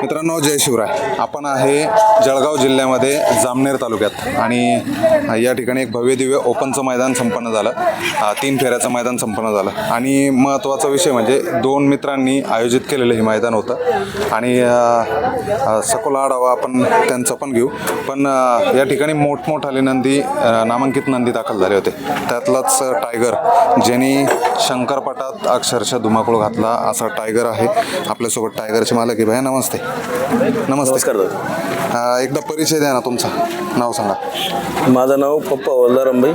मित्रांनो जय शिवराय. आपण आहे जळगाव जिल्ह्यामध्ये जामनेर तालुक्यात. आणि या ठिकाणी एक भव्य दिव्य ओपनचं मैदान संपन्न झालं. तीन फेऱ्याचं मैदान संपन्न झालं. आणि महत्त्वाचा विषय म्हणजे दोन मित्रांनी आयोजित केलेलं हे मैदान होतं. आणि सखोला सखोल आढावा आपण त्यांचा पण घेऊ. पण या ठिकाणी मोठमोठाले नंदी नामांकित नंदी दाखल झाले होते. त्यातलाच टायगर ज्यांनी शंकरपटात अक्षरशः धुमाकूळ घातला असा टायगर आहे. आपल्यासोबत टायगरचे मालक आहे. भैया नमस्ते. नमस्ते नमस्कार दादा. अ, एकदा परिचय द्या ना तुमचा. नाव सांगा. माझं नाव पप्पा हवालदार अंबाई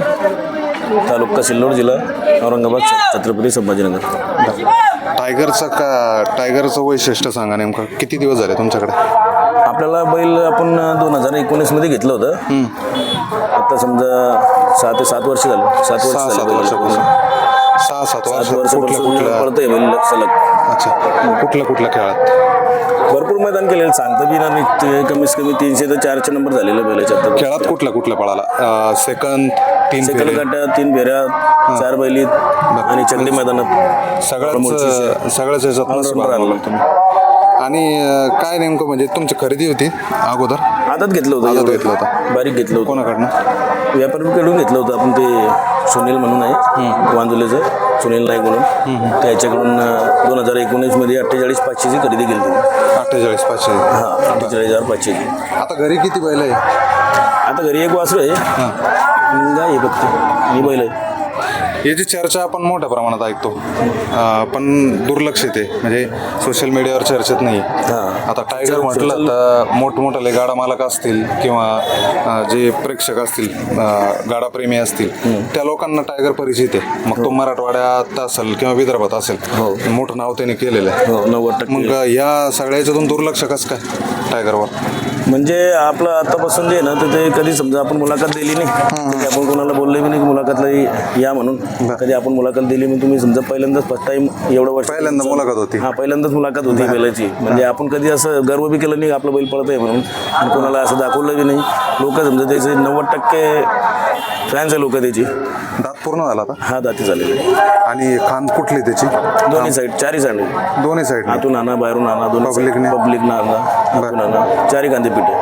तालुका सिल्लोड जिल्हा औरंगाबाद छ- छत्रपती संभाजीनगर. टायगरचं का टायगरचं वैशिष्ट्य सांगा नेमकं. किती दिवस झाले तुमच्याकडे? आपल्याला बैल आपण दोन हजार एकोणीसमध्ये घेतलं होतं. आता समजा सहा ते सात वर्ष झालं. सात वर्ष सहा झाले सात. वर्षापासून. सहा सात वर्ष सात कुठल्या वर्षापासून कुठल्या पळतंय बैल सलग. अच्छा. कुठल्या कुठल्या खेळात? भरपूर मैदान केलेलं. सांगता ते कमीत कमी तीनशे ते चारशे नंबर झालेले बैलाच्या खेळात कुठल्या कुठल्या पळाला? सेकंद तीन सेकंड गटात तीन फेऱ्या चार बैलीत आणि चंडी मैदानात सगळ्याच सगळ्याच आणि काय नेमकं म्हणजे तुमची खरेदी होती अगोदर? आदत घेतलं होतं आदत. घेतलं होतं. बारीक घेतलं होतं. कोणाकडनं? व्यापाऱ्यांकडून घेतलं होतं आपण ते सुनील म्हणून आहे वांजुलेचं सुनील नाईक म्हणून. त्याच्याकडून दोन हजार एकोणीसमध्ये अठ्ठेचाळीस पाचशेची खरेदी केली होती. अठ्ठेचाळीस पाचशे. हां अठ्ठेचाळीस हजार पाचशेची आता घरी किती बैल आहे? आता घरी एक वासरू आहे. गाय आहे फक्त. ही बैल आहे. याची चर्चा आपण मोठ्या प्रमाणात ऐकतो. पण दुर्लक्षित आहे म्हणजे सोशल मीडियावर चर्चेत नाही. हां. आता टायगर म्हटलं तर मोठमोठाले गाडा मालक असतील किंवा जे प्रेक्षक असतील अं, गाडाप्रेमी असतील त्या लोकांना टायगर परिचित आहे. मग तो मराठवाड्यात असेल किंवा विदर्भात असेल हो. मोठं नाव त्याने केलेलं आहे. हो मग या सगळ्या याच्यातून दुर्लक्ष कसं काय टायगरवर म्हणजे आपलं आतापासून जे ना ते कधी समजा आपण मुलाखत दिली नाही कधी आपण कोणाला बोलले बी नाही की मुलाखतला या म्हणून कधी आपण मुलाखत दिली मग तुम्ही समजा पहिल्यांदाच फर्स्ट टाइम एवढं वर्ष पहिल्यांदा मुलाखत होती. हा पहिल्यांदाच मुलाखत होती बैलाची म्हणजे आपण कधी असं गर्व बी केलं नाही आपलं बैल पळत आहे म्हणून. आणि कोणाला असं दाखवलं बी नाही. लोक समजा त्याचे नव्वद टक्के फॅन्स आहे लोक त्याची. दात पूर्ण झाला आता? हा दाती झालेले. आणि खांद कुठली त्याची? दोन्ही साईड चारही साईड दोन्ही साईड आतून आणा बाहेरून आणा दोन्ही Public ने? पब्लिक ना आणा आतून आणा. चारी कांदे पिठे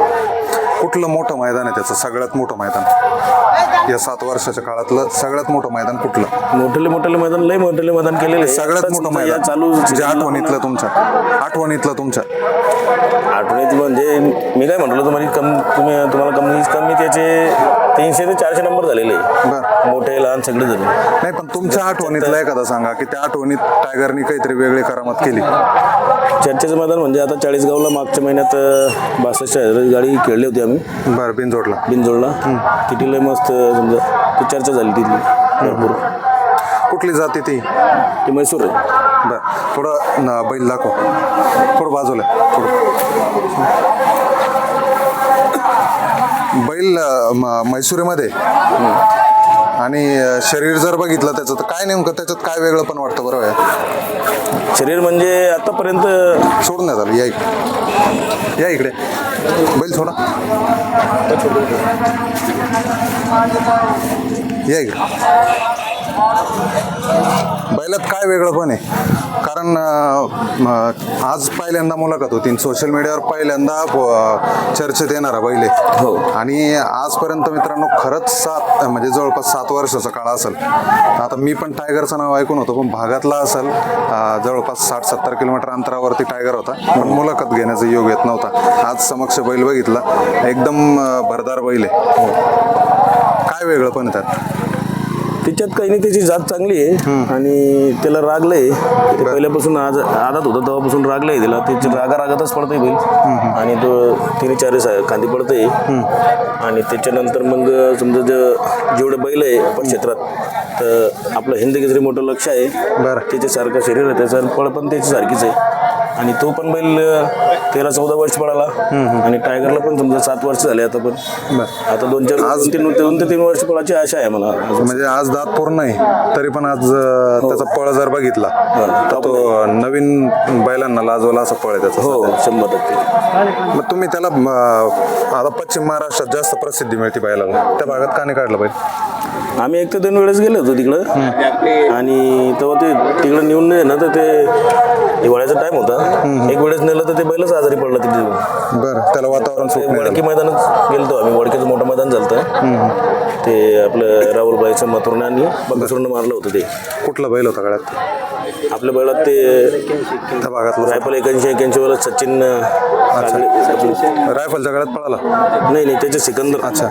कुठलं मोठं मैदान आहे त्याचं? सगळ्यात मोठं मैदान. या सात वर्षाच्या काळातलं सगळ्यात मोठं मैदान कुठलं? मोठले मोठले मैदान लय मोठले मैदान केलेले आहे. सगळ्यात मोठं मैदान. चालू जे आठवणीतलं तुमच्या. आठवणीतलं तुमच्या. आठवणीत म्हणजे मी काय म्हटलं तुम्हाला कम तुम्ही तुम्हाला कमी कमी त्याचे तीनशे ते चारशे नंबर झालेले. बर. मोठे लहान सगळे जण नाही पण तुमच्या आठवणीतलं एखादा सांगा की त्या आठवणीत टायगरनी काहीतरी वेगळी करामत केली? चर्चेचं मैदान म्हणजे आता चाळीसगावला मागच्या महिन्यात बासष्ट गाडी खेळली होती आम्ही. बरं बिनजोडला. बिनजोडला. तिथे लय मस्त समजा ती चर्चा झाली तिथली. भरपूर. कुठली जाती ती? ती म्हैसूर आहे. बर थोडं न- बैल दाखव. थोडं बाजूला थोडं. बैल अं, म- म्हैसुरीमध्ये आणि शरीर जर बघितलं त्याचं तर काय नेमकं त्याच्यात काय वेगळं पण वाटतं बरोबर आहे शरीर म्हणजे आतापर्यंत द्या झालं या इकडे. या इकडे. बैल थोडा या इकडे बैलात काय वेगळं पण आहे. कारण अं, आज पहिल्यांदा मुलाखत होती. सोशल मीडियावर पहिल्यांदा अं, चर्चेत येणारा बैल आहे. हो. आणि आजपर्यंत मित्रांनो खरंच सात म्हणजे जवळपास सात वर्षाचा काळ असेल. आता मी पण टायगरचं नाव ऐकून होतो पण भागातला असेल अं, जवळपास साठ सत्तर किलोमीटर अंतरावरती टायगर होता. पण मुलाखत घेण्याचा योग येत नव्हता. आज समक्ष बैल बघितला. एकदम अं, भरदार बैल आहे. काय वेगळं पण आहे त्यात? तिच्यात काही नाही त्याची जात चांगली आहे. आणि त्याला रागलंय. ते पहिल्यापासून आज आदात होतं तेव्हापासून रागलंय त्याला. त्याची रागा रागातच पडतंय बैल. आणि तो तिने चारही सा- खांदी पडतंय. आणि त्याच्यानंतर मग समजा ज- जेवढे बैल आहे आपण क्षेत्रात तर आपलं हिंद केसरी मोठं लक्ष आहे. त्याच्यासारखं शरीर आहे त्याचं पळ पण त्याची सारखीच आहे. आणि तो पण बैल तेरा चौदा वर्ष पळाला. आणि टायगरला पण समजा सात वर्ष झाले आता पण. आता दोन चार दोन तीन दोन ते तीन वर्ष पळाची आशा आहे मला. म्हणजे आज दात पूर्ण आहे. तरी पण आज अं, त्याचा पळ जर बघितला तर तो नवीन बैलांना लाजवला असा पळ आहे त्याचा हो शंभर टक्के. मग तुम्ही त्याला आता पश्चिम महाराष्ट्रात जास्त प्रसिद्धी मिळते बैलाला. त्या भागात का नाही काढलं बैल? आम्ही एक तर दोन वेळेस गेलो होतो तिकडं. आणि तेव्हा ते तिकडं नेऊन नाही ना तर ते हिवाळ्याचा टाइम होता. एक वेळेस नेलं तर ते बैलच आजारी पडला तिथे. बरं त्याला वातावरण वडकी मैदानात गेलतो आम्ही. वडकीचं मोठं मैदान झालं ते आपलं राहुलबाईचं मथुरनं आणि बकासूरनं मारलं होतं ते. कुठला बैल होता गळ्यात? आपल्या बैलात ते त्या भागातलं. रायफल एकाऐंशी एक्याऐंशी वेळेला सचिन कागडे- रायफलच्या गळ्यात पळाला? नाही नाही त्याचे सिकंदर. अच्छा.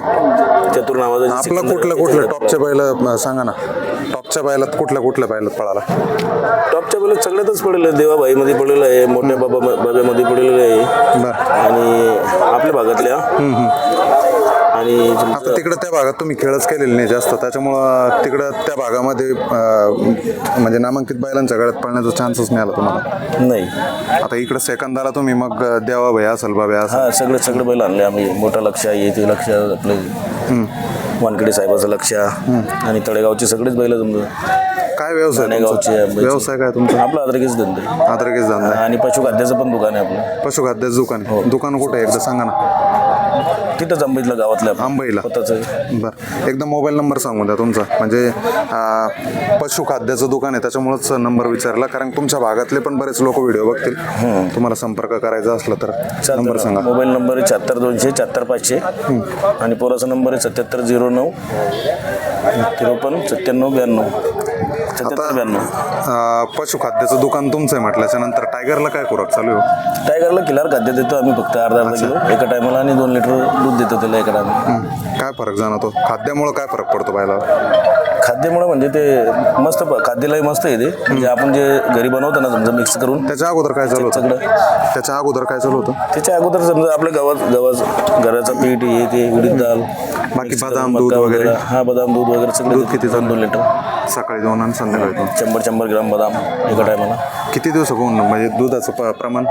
चतुर नावाचा आपलं कुठलं कुठलं? टॉपच्या बैल सांगा ना. टॉपच्या बैलात कुठल्या कुठल्या बैलात पळाला? टॉपच्या बैलात सगळ्यातच पडलेलं आहे. देवाबाईमध्ये पडलेलं आहे मोठ्या बाबा बाब्यामध्ये पडलेलं आहे. आणि आपल्या भागातल्या. आणि आता तिकडं त्या भागात तुम्ही खेळच केलेले नाही जास्त. त्याच्यामुळं तिकडं त्या भागामध्ये म्हणजे नामांकित बैलांच्या गळ्यात पळण्याचा चान्सच नाही आला तुम्हाला? नाही. आता इकडं सेकंदाला तुम्ही मग देवा भैया असेल बाबा असेल हा सगळे सगळे बैल आणले आम्ही. मोठा लक्ष आहे ते लक्ष आपले वानखेडे साहेबाचं लक्ष आणि तळेगावचे सगळेच बैल जमलं. काय व्यवसाय तुमचा? व्यवसाय काय तुमचा? आपला अद्रकेच धंदे. आदरकीच धंदा आहे. आणि पशुखाद्याचं पण दुकान आहे आपलं. पशुखाद्याचं दुकान आहे. दुकान कुठे आहे एकदा सांगा ना. तिथंच आंबईतलं गावातलं आपलं. आंबईला स्वतःचं बरं. एकदा मोबाईल नंबर सांगून द्या तुमचा. म्हणजे अं, पशुखाद्याचं दुकान आहे. त्याच्यामुळेच नंबर विचारला. कारण तुमच्या भागातले पण बरेच लोक व्हिडिओ बघतील. तुम्हाला संपर्क करायचा असला तर नंबर सांगा. मोबाईल नंबर आहे शहात्तर दोनशे शहात्तर पाचशे. आणि पोराचा नंबर आहे सत्याहत्तर झिरो नऊ त्रेपन्न सत्त्याण्णव ब्याण्णव. पशुखाद्याचं दुकान तुमचं आहे म्हटल्याच्या नंतर टायगरला काय खुराक चालू आहे हो? टायगरला किल्लार खाद्य देतो आम्ही फक्त अर्धा अर्धा किलो. एका टायमाला आणि दोन लिटर दूध देतो त्याला एका टायमाला. काय फरक जाणवतो? खाद्यामुळं काय फरक पडतो बायला खाद्यामुळे म्हणजे ते मस्त खाद्यालाही मस्त आहे ते. म्हणजे आपण जे घरी बनवतो ना समजा मिक्स करून त्याच्या अगोदर काय चालू होतं? सगळं. त्याच्या अगोदर काय चालू होतं? त्याच्या अगोदर समजा आपल्या गावात गव्हाचं घराचं पीठ हे ते उडीद डाळ बाकी mix बदाम, करून दूध मका वगैरे? हा बदाम दूध वगैरे सगळं दूध किती दोन दोन लिटर. सकाळी दोन आणि संध्याकाळी दोन. शंभर शंभर ग्राम बदाम एका टायमाला किती दिवसापासून म्हणजे दुधाचं प- प्रमाण?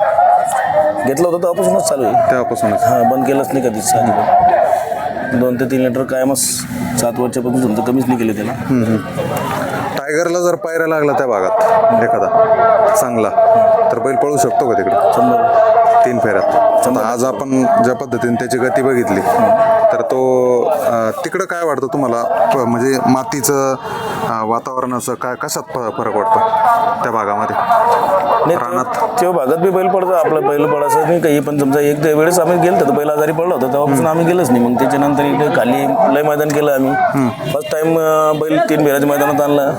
घेतलं होतं तेव्हापासूनच चालू आहे. तेव्हापासूनच. हा बंद केलंच नाही कधीच आधी पण दोन ते तीन लिटर कायमच सात वर्षापासून समजा कमीच नाही केले त्याला. टायगरला जर पायऱ्या लागला त्या भागात एखादा चांगला तर बैल पळू शकतो का तिकडे? शंभर. तीन फेऱ्यात. आता आज आपण ज्या पद्धतीने त्याची गती बघितली तर तो तिकडं काय वाटतं तुम्हाला? म्हणजे मातीचं अं, वातावरण असं काय कशात फरक वाटतो त्या भागामध्ये? रानात. तेव्हा भागात बी बैल पडतो आपलं बैल पडायचं नाही काही. पण समजा एक वेळेस आम्ही गेलो तर बैल आजारी पडला होता तेव्हापासून आम्ही गेलोच नाही. मग त्याच्यानंतर इकडे खाली लय मैदान केलं आम्ही. फर्स्ट टाइम बैल तीन फेऱ्याच्या मैदानात आणला.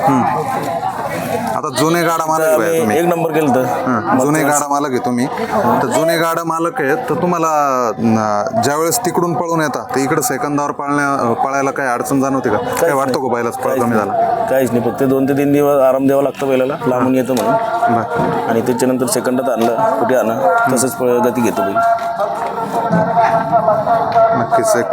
आता जुने गाडा मालक आहे तुम्ही. एक नंबर केलं तर. जुने गाडा मालक आहे तुम्ही. तर जुने गाडा मालक आहेत तर तुम्हाला ज्यावेळेस तिकडून पळून येतात तर इकडं सेकंदावर पळण्या पळायला काय अडचण जाणवते का? काय वाटतो का बैलाच पळ कमी झाला? काहीच नाही. फक्त दोन ते तीन दिवस आराम द्यावा लागतं बैलाला. लांबून येतं म्हणून. आणि त्याच्यानंतर सेकंदात आणलं कुठे आणा तसंच गती घेतो बैल. नक्कीच एक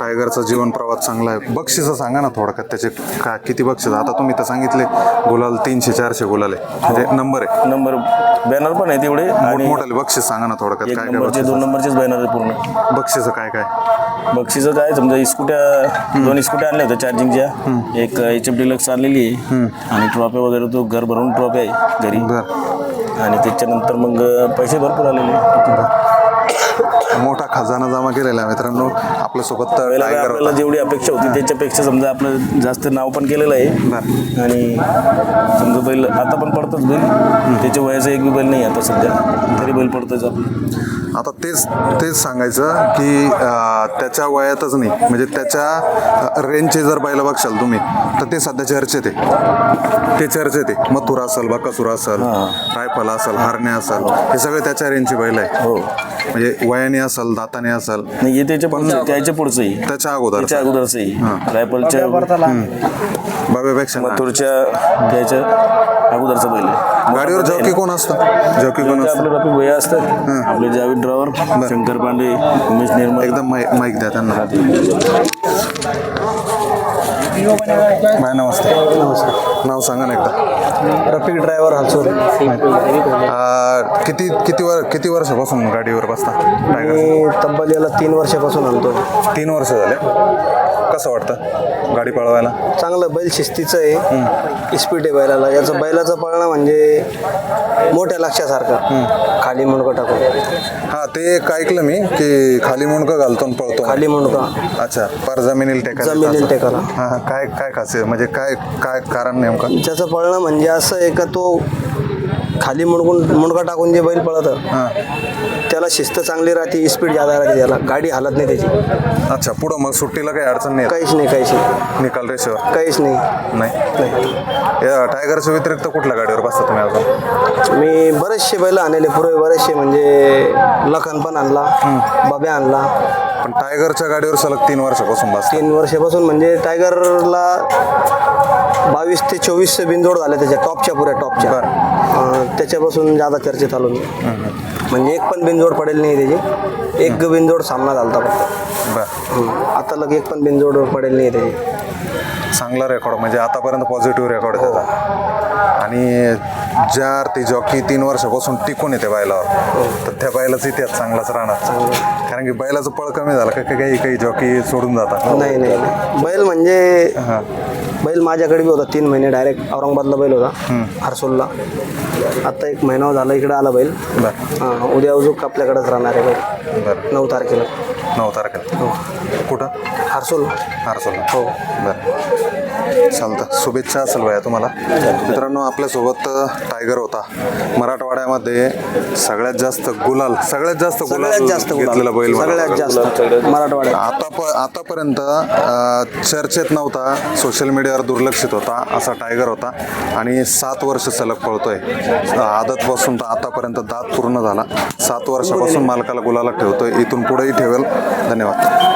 टायगरचा जीवन प्रवास चांगला आहे. बक्षिसं सांगा ना थोडक्यात त्याचे काय किती बक्षीस? आता तुम्ही तर सांगितले गुलाल तीनशे चारशे गुलाल आहे. म्हणजे नंबर आहे. नंबर बॅनर पण आहे तेवढे आणि मोठमोठाले बक्षीस सांगा ना थोडक्यात काय काय बक्षीस दोन नंबरचेच बॅनर आहे पूर्ण. बक्षिसं काय काय? बक्षिसं काय समजा स्कूट्या दोन स्कूट्या आणल्या होत्या चार्जिंगच्या. एक एच एफ डिलक्स आणलेली आहे. आणि ट्रॉफी वगैरे तो घर भरून ट्रॉफी आहे घरी. बर. आणि त्याच्यानंतर मग पैसे भरपूर आलेले. मोठा खजाना जमा केलेला आहे मित्रांनो. आपल्यासोबत टायगर आपल्याला होता. जेवढी अपेक्षा होती त्याच्यापेक्षा समजा आपलं जास्त नाव पण केलेलं आहे. बरं. आणि समजा बैल आता पण पडतोच बैल. त्याच्या वयाचा एक बी बैल नाही आता सध्या. तरी बैल पडतोच आपलं आता तेच तेच सांगायचं की अ, त्याच्या वयातच नाही. म्हणजे त्याच्या रेंजचे जर पाहिलं बघशाल तुम्ही तर ते सध्या चर्चेत आहे. ते चर्चेत आहे. मथुरा असेल बकासुरा असेल रायफल असेल हरणे असेल हे सगळे त्याच्या रेंजची बैल आहे. हो. म्हणजे वयाने असेल दाताने असेल. नाही हे त्याच्या पुढचं त्याच्या पुढचंही. त्याच्या अगोदर त्याच्या अगोदरचंही रायफलच्या बाब्यापेक्षा नाही. मथुरच्या त्याच्या अगोदरचं आहे. गाडीवर जॉकी कोण असतं? जॉकी कोण असतं? आपले रफी भैया असतात. आपले जावेद ड्रायव्हर शंकर पांडे उमेश निर्मल. एकदम माईक द्या त्यांना. बाय नमस्ते नाव सांगा ना एकदा. रफिक ड्रायव्हर हालसोर. किती किती वर किती वर्षापासून गाडीवर बसता? मी तब्बल याला तीन वर्षापासून आणतो तीन वर्ष झाले. कसं वाटतं गाडी पळवायला? चांगलं बैल शिस्तीचं आहे. स्पीड आहे बैलाला. याचं बैलाचं पळणं म्हणजे मोठ्या लक्षासारखं खाली मुंडकं टाकून हा ते एक ऐकलं मी की खाली मुंडकं घालतो आणि पळतो. खाली मुंडका. अच्छा पर जमिनील टेकायला जमिनीला असं. टेकायला. हा हा, काय काय खासियत? म्हणजे काय काय कारण नेमकं? त्याचं पळणं म्हणजे असं आहे का तो खाली मुणगून मुणगा टाकून जे बैल पळतं हां. त्याला शिस्त चांगली राहते स्पीड जादा राहते त्याला. गाडी हालत नाही त्याची. अच्छा पुढं मग सुट्टीला काही अडचण नाही? काहीच नाही काहीच नाही? निकाल रेषेवर? काहीच नाही. नाही? नाही. या टायगरच्या व्यतिरिक्त कुठल्या गाडीवर बसता तुम्ही अजून? मी बरेचसे बैल आणले पूर्वी बरेचसे म्हणजे लखन पण आणला बब्या आणला. पण टायगरच्या गाडीवर सलग तीन वर्षापासून बसता. तीन वर्षापासून म्हणजे टायगरला बावीस ते चोवीस बिनजोड झाले त्याच्या टॉपच्या पुऱ्या टॉपच्या. त्याच्यापासून जादा चर्चेत आलो मी. म्हणजे एक पण बिनजोड पडेल नाही त्याची. एक बिनजोड सामना झाला फक्त. बरं. हं. आता लग एक पण बिनजोड पडेल नाही त्याची. चांगला रेकॉर्ड म्हणजे आतापर्यंत पॉझिटिव्ह रेकॉर्ड त्याचा. आणि ज्या अर्थी जॉकी तीन वर्षापासून टिकून येते बैलावर तर त्या बैलाचा इतिहास चांगलाच राहणार. कारण की बैलाचं पळ कमी झालं का काही काही जॉकी सोडून जातात. नाही नाही. बैल म्हणजे बैल माझ्याकडे बी होता तीन महिने डायरेक्ट औरंगाबादला बैल होता हर्सोलला आता एक महिना झाला इकडे आला बैल. बरं. हां उद्या अजूक आपल्याकडेच राहणार आहे बैल. बरं. नऊ तारखेला. नऊ तारखेला. कुठं? हर्सोल. हारसोला हो बरं. चालतं. शुभेच्छा असेल भैया तुम्हाला. मित्रांनो आपल्यासोबत टायगर होता. मराठवाड्यामध्ये सगळ्यात जास्त गुलाल सगळ्यात जास्त गुलाल जास्त घेतलेला बैल सगळ्यात. जास्त मराठवाड्यात आता प आतापर्यंत चर्चेत नव्हता सोशल मीडियावर दुर्लक्षित होता असा टायगर होता. आणि सात वर्ष सलग पळतोय. आदतपासून तर आतापर्यंत दात पूर्ण झाला. सात वर्षापासून मालकाला गुलाला ठेवतोय. इथून पुढेही ठेवेल. धन्यवाद.